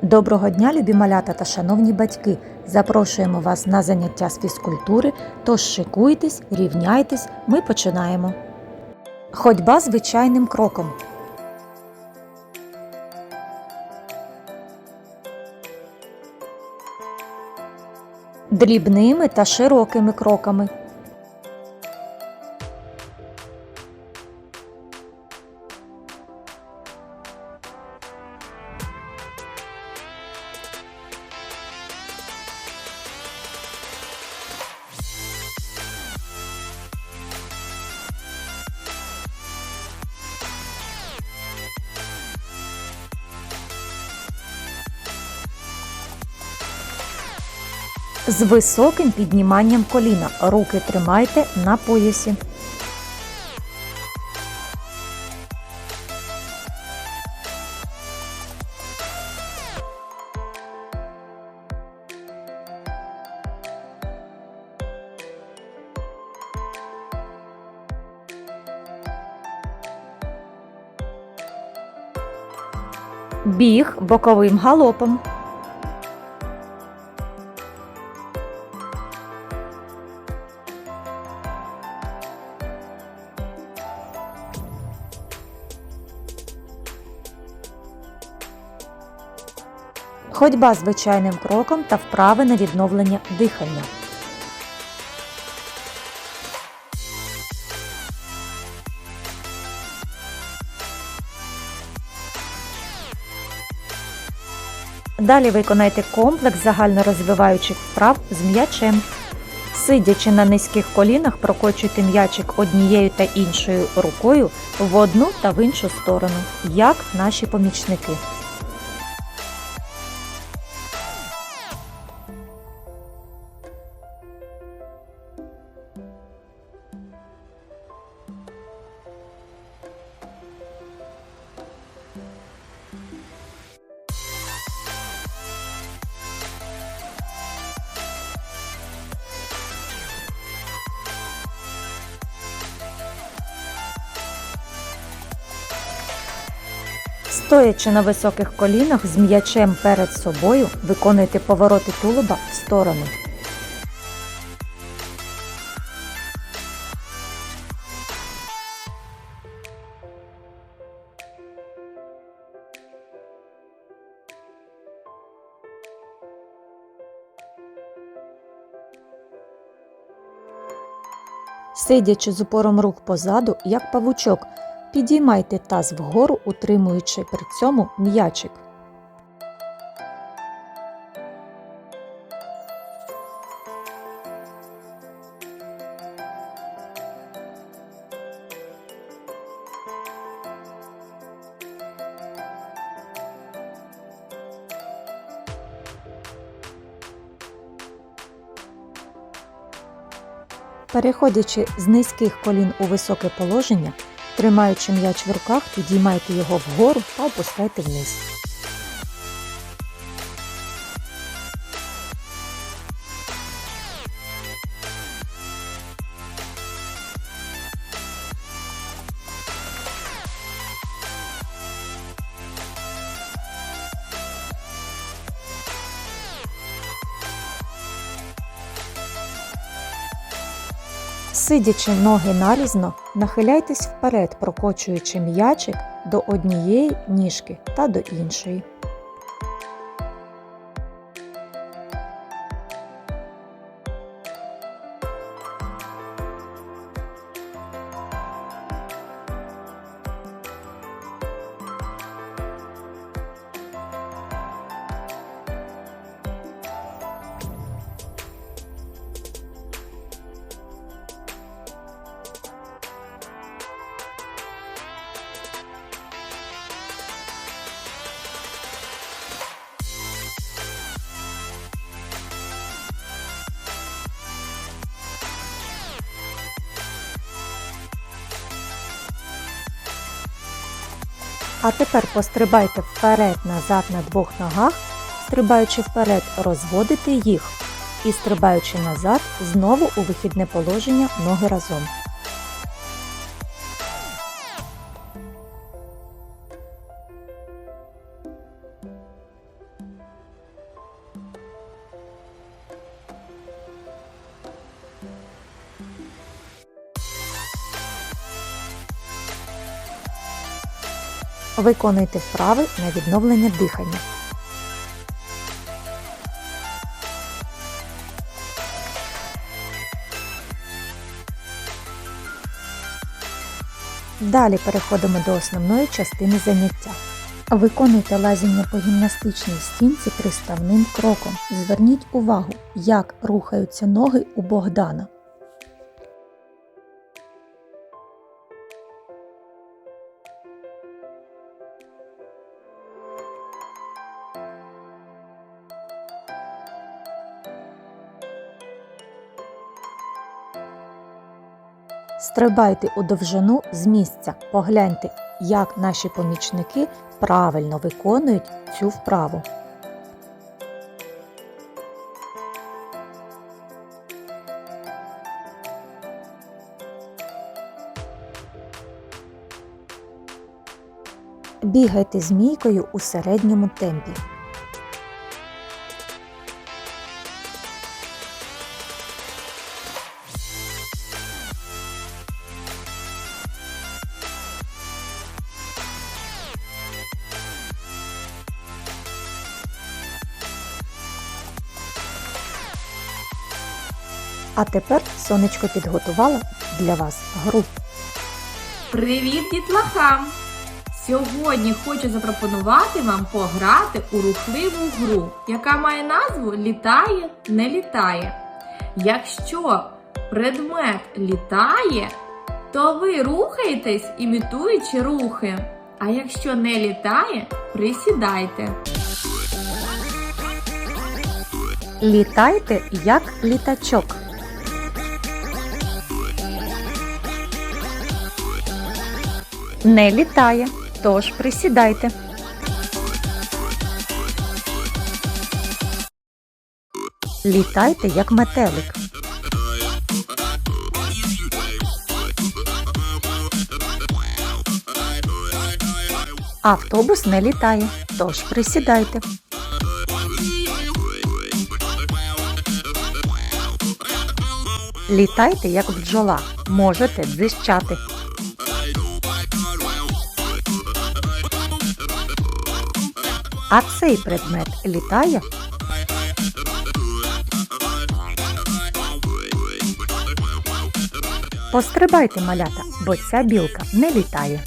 Доброго дня, любі малята та шановні батьки! Запрошуємо вас на заняття з фізкультури, тож шикуйтесь, рівняйтесь, ми починаємо. Ходьба звичайним кроком. Дрібними та широкими кроками. З високим підніманням коліна. Руки тримайте на поясі. Біг боковим галопом. Ходьба звичайним кроком та вправи на відновлення дихання. Далі виконайте комплекс загальнорозвиваючих вправ з м'ячем. Сидячи на низьких колінах, прокочуйте м'ячик однією та іншою рукою в одну та в іншу сторону, як наші помічники. Стоячи на високих колінах з м'ячем перед собою, виконуйте повороти тулуба в сторону. Сидячи з упором рук позаду, як павучок, підіймайте таз вгору, утримуючи при цьому м'ячик. Переходячи з низьких колін у високе положення, тримаючи м'яч в руках, підіймайте його вгору та опускайте вниз. Сидячи ноги нарізно, нахиляйтесь вперед, прокочуючи м'ячик до однієї ніжки та до іншої. А тепер пострибайте вперед-назад на двох ногах, стрибаючи вперед, розводите їх і стрибаючи назад, знову у вихідне положення ноги разом. Виконуйте вправи на відновлення дихання. Далі переходимо до основної частини заняття. Виконуйте лазіння по гімнастичній стінці приставним кроком. Зверніть увагу, як рухаються ноги у Богдана. Стрибайте у довжину з місця. Погляньте, як наші помічники правильно виконують цю вправу. Бігайте змійкою у середньому темпі. А тепер сонечко підготувала для вас гру. Привіт, дітлахам! Сьогодні хочу запропонувати вам пограти у рухливу гру, яка має назву Літає, не літає. Якщо предмет літає, то ви рухаєтесь, імітуючи рухи. А якщо не літає, присідайте. Літайте як літачок. Не літає, тож присідайте. Літайте як метелик. Автобус не літає, тож присідайте. Літайте як бджола, можете дзищати. А цей предмет літає? Пострибайте малята, бо ця білка не літає.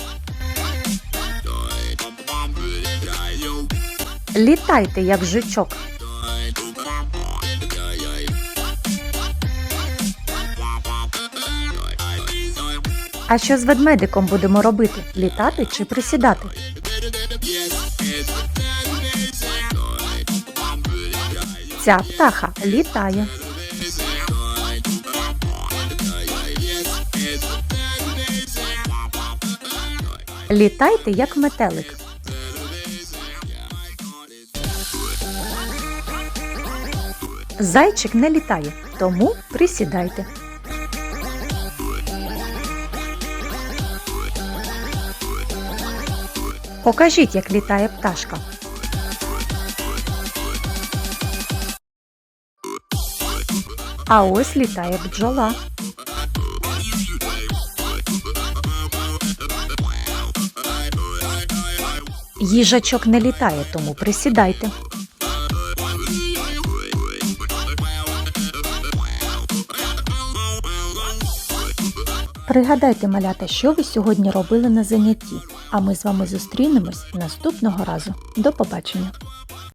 Літайте як жучок. А що з ведмедиком будемо робити? Літати чи присідати? Ця птаха літає. Літайте як метелик. Зайчик не літає, тому присідайте. Покажіть, як літає пташка. А ось літає бджола. Їжачок не літає, тому присідайте. Пригадайте, малята, що ви сьогодні робили на занятті, а ми з вами зустрінемось наступного разу. До побачення!